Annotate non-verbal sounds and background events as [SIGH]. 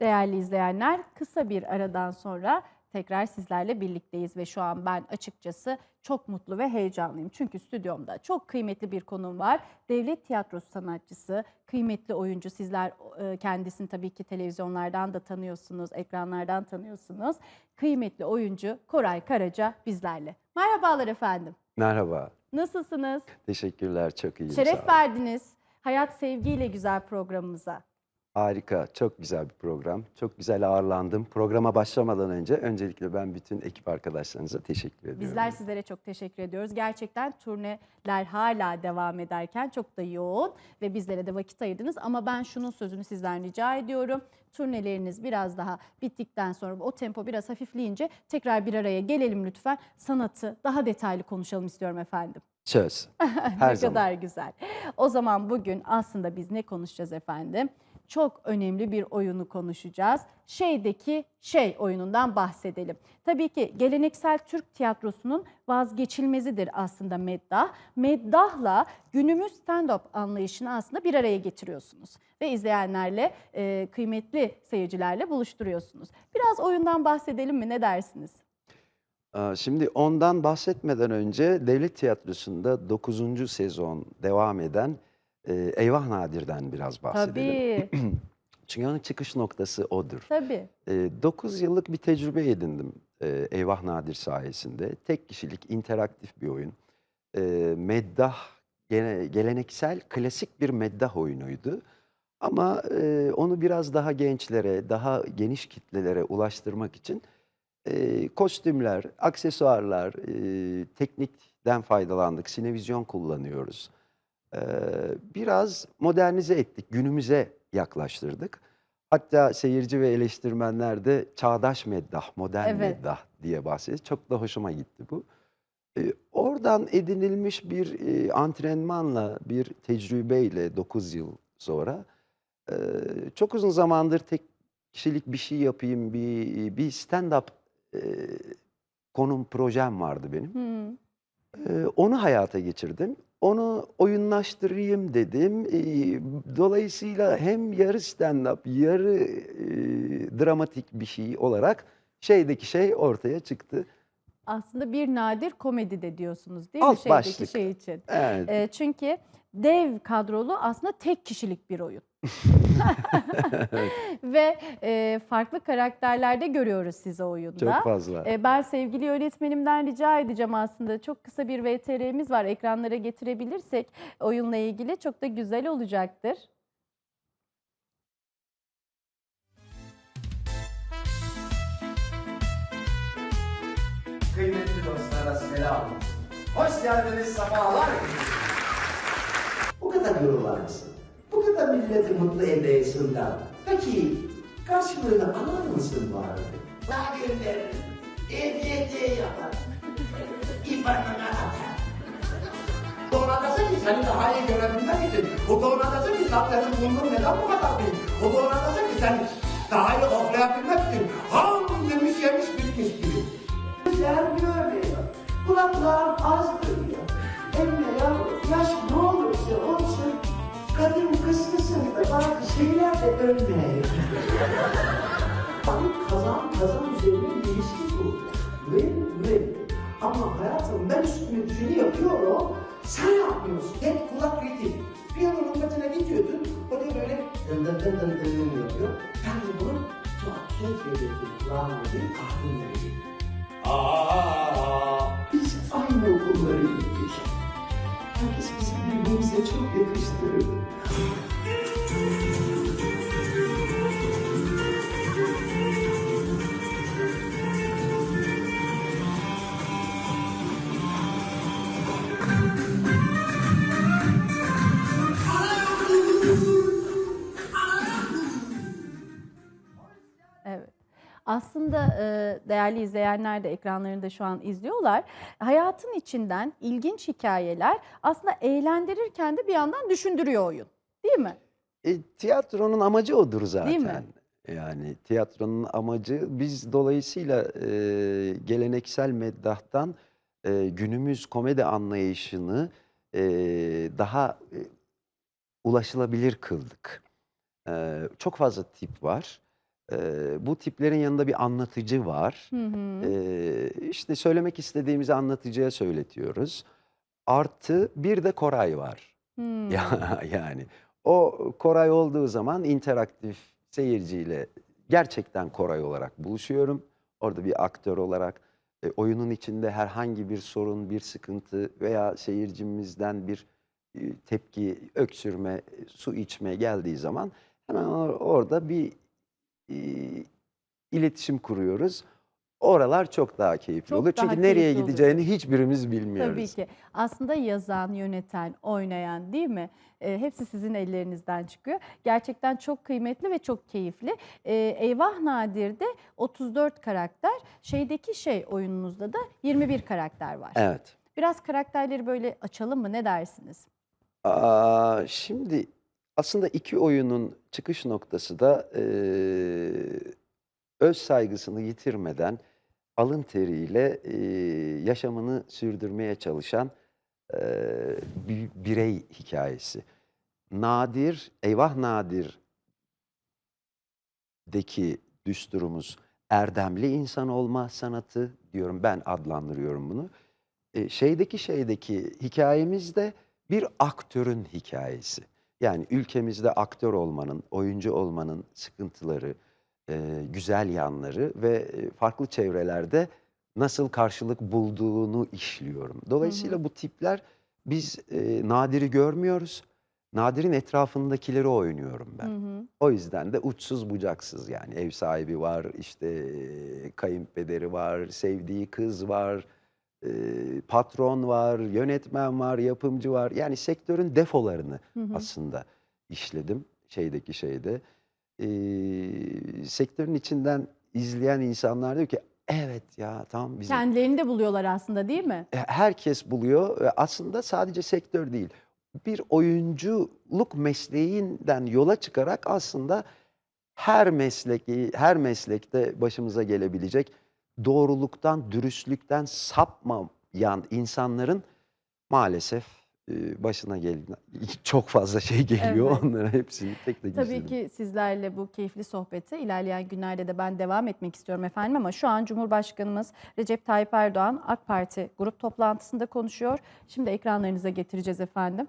Değerli izleyenler, kısa bir aradan sonra tekrar sizlerle birlikteyiz ve şu an ben açıkçası çok mutlu ve heyecanlıyım. Çünkü stüdyomda çok kıymetli bir konuğum var. Devlet tiyatrosu sanatçısı, kıymetli oyuncu. Sizler e, kendisini tabii ki televizyonlardan da tanıyorsunuz, ekranlardan tanıyorsunuz. Kıymetli oyuncu Koray Karaca bizlerle. Merhabalar efendim. Merhaba. Nasılsınız? Teşekkürler. Çok iyiyim. Şeref verdiniz. Hayat sevgiyle güzel programımıza. Harika. Çok güzel bir program. Çok güzel ağırlandım. Programa başlamadan önce öncelikle ben bütün ekip arkadaşlarınıza teşekkür ediyorum. Bizler sizlere çok teşekkür ediyoruz. Gerçekten turneler hala devam ederken çok da yoğun ve bizlere de vakit ayırdınız. Ama ben şunun sözünü sizden rica ediyorum. Turneleriniz biraz daha bittikten sonra o tempo biraz hafifleyince tekrar bir araya gelelim lütfen. Sanatı daha detaylı konuşalım istiyorum efendim. Söz. [LAUGHS] ne Her zaman. kadar güzel. O zaman bugün aslında biz ne konuşacağız efendim? Çok önemli bir oyunu konuşacağız. Şeydeki şey oyunundan bahsedelim. Tabii ki geleneksel Türk tiyatrosunun vazgeçilmezidir aslında meddah. Meddahla günümüz stand-up anlayışını aslında bir araya getiriyorsunuz. Ve izleyenlerle, e, kıymetli seyircilerle buluşturuyorsunuz. Biraz oyundan bahsedelim mi? Ne dersiniz? Aa, Şimdi ondan bahsetmeden önce Devlet Tiyatrosu'nda 9. sezon devam eden e, Eyvah Nadir'den biraz bahsedelim. Tabii, [CLEARS THROAT] Çünkü onun çıkış noktası odur. tabii. 9 yıllık bir tecrübe edindim e, Eyvah Nadir sayesinde. Tek kişilik, interaktif bir oyun. E, meddah, gene, geleneksel, klasik bir meddah oyunuydu. Ama e, onu biraz daha gençlere, daha geniş kitlelere ulaştırmak için e, kostümler, aksesuarlar, e, teknikten faydalandık. Sinevizyon kullanıyoruz. E, biraz modernize ettik, günümüze yaklaştırdık. Hatta seyirci ve eleştirmenler de çağdaş meddah, modern Evet. meddah diye bahsediyor. Çok da hoşuma gitti bu. E, oradan edinilmiş bir e, antrenmanla, bir tecrübeyle 9 yıl sonra e, çok uzun zamandır tek kişilik bir şey yapayım, bir, bir stand-up e, konum projem vardı benim. Hı. Ee, onu hayata geçirdim. Onu oyunlaştırayım dedim. Ee, Dolayısıyla hem yarı stand-up, yarı e, dramatik bir şey olarak şeydeki şey ortaya çıktı. Aslında bir nadir komedi de diyorsunuz değil mi Alt şeydeki başlık. şey için? Evet. E, çünkü dev kadrolu aslında tek kişilik bir oyun. [LAUGHS] Ve e, farklı karakterlerde görüyoruz sizi oyunda. Çok fazla. E, ben sevgili yönetmenimden rica edeceğim aslında. Çok kısa bir VTR'miz var. Ekranlara getirebilirsek oyunla ilgili çok da güzel olacaktır. Kıymetli dostlara selam. Hoş geldiniz, sefalar. Bu kadar yorular mısın? Bu kadar milleti mutlu da. Peki karşılığını alır mısın bari? Daha gönderir. Hediye yapar. [LAUGHS] İbanına atar. Donatası ki seni daha iyi görebilmek için. Bu donatası ki sapların bulunur neden bu kadar büyük? Bu donatası ki seni daha iyi koklayabilmek için. Ham demiş yemiş bitmiş gibi. Gözler görmüyor. Kulaklar az duyuyor. Şeyler de ölmüyor. Abi kazan kazan üzerine bir ilişki bu. Win win. Ama hayatım ben üstüne düşeni yapıyorum. Sen yapmıyorsun. Hep kulak ritim. Piyanonun notuna gidiyordun. O da böyle dın dın dın dın dın yapıyor. Ben de bunu tuhaf söz veriyorsun. Kulağına bir aklın veriyor. Aa, biz aynı okullara gittik. Herkes bizi birbirimize çok yakıştırırdı. Aslında e, değerli izleyenler de ekranlarında şu an izliyorlar. Hayatın içinden ilginç hikayeler aslında eğlendirirken de bir yandan düşündürüyor oyun. Değil mi? E, tiyatronun amacı odur zaten. Değil mi? Yani tiyatronun amacı biz dolayısıyla e, geleneksel meddahtan e, günümüz komedi anlayışını e, daha e, ulaşılabilir kıldık. E, çok fazla tip var. E, bu tiplerin yanında bir anlatıcı var. Hı hı. Ee, işte söylemek istediğimizi anlatıcıya söyletiyoruz. Artı bir de Koray var. Hmm. [LAUGHS] Ya yani o Koray olduğu zaman interaktif seyirciyle gerçekten Koray olarak buluşuyorum. Orada bir aktör olarak e, oyunun içinde herhangi bir sorun, bir sıkıntı veya seyircimizden bir e, tepki, öksürme, e, su içme geldiği zaman hemen or- orada bir e, iletişim kuruyoruz. Oralar çok daha keyifli Çok daha Çünkü nereye keyifli oluyor. gideceğini hiçbirimiz bilmiyoruz. Tabii ki. Aslında yazan, yöneten, oynayan değil mi? E, hepsi sizin ellerinizden çıkıyor. Gerçekten çok kıymetli ve çok keyifli. E, Eyvah Nadir'de 34 karakter, şeydeki şey oyununuzda da 21 karakter var. Evet. Biraz karakterleri böyle açalım mı? Ne dersiniz? Aa, şimdi aslında iki oyunun çıkış noktası da eee, öz saygısını yitirmeden alın teriyle eee, yaşamını sürdürmeye çalışan eee, bir birey hikayesi. Nadir, Eyvah Nadir'deki düsturumuz erdemli insan olma sanatı diyorum ben adlandırıyorum bunu. E, şeydeki şeydeki hikayemiz de bir aktörün hikayesi. Yani ülkemizde aktör olmanın, oyuncu olmanın sıkıntıları, e, güzel yanları ve e, farklı çevrelerde nasıl karşılık bulduğunu işliyorum. Dolayısıyla bu tipler biz e, Nadir'i görmüyoruz. Nadir'in etrafındakileri oynuyorum ben. Hı hı. O yüzden de uçsuz bucaksız yani ev sahibi var, işte e, kayınpederi var, sevdiği kız var, e, patron var, yönetmen var, yapımcı var. Yani sektörün defolarını Hı hı. aslında işledim şeydeki şeyde. E, sektörün içinden izleyen insanlar diyor ki evet ya tamam bizim Kendilerini de buluyorlar aslında değil mi? e, herkes buluyor. E, Aslında sadece sektör değil. Bir oyunculuk mesleğinden yola çıkarak aslında her mesleki, her meslekte başımıza gelebilecek doğruluktan, dürüstlükten sapmayan insanların maalesef başına gelen [LAUGHS] çok fazla şey geliyor. Evet. Onlara hepsini tek tek Tabii izledim. ki sizlerle bu keyifli sohbete ilerleyen günlerde de ben devam etmek istiyorum efendim ama şu an Cumhurbaşkanımız Recep Tayyip Erdoğan AK Parti grup toplantısında konuşuyor. Şimdi ekranlarınıza getireceğiz efendim.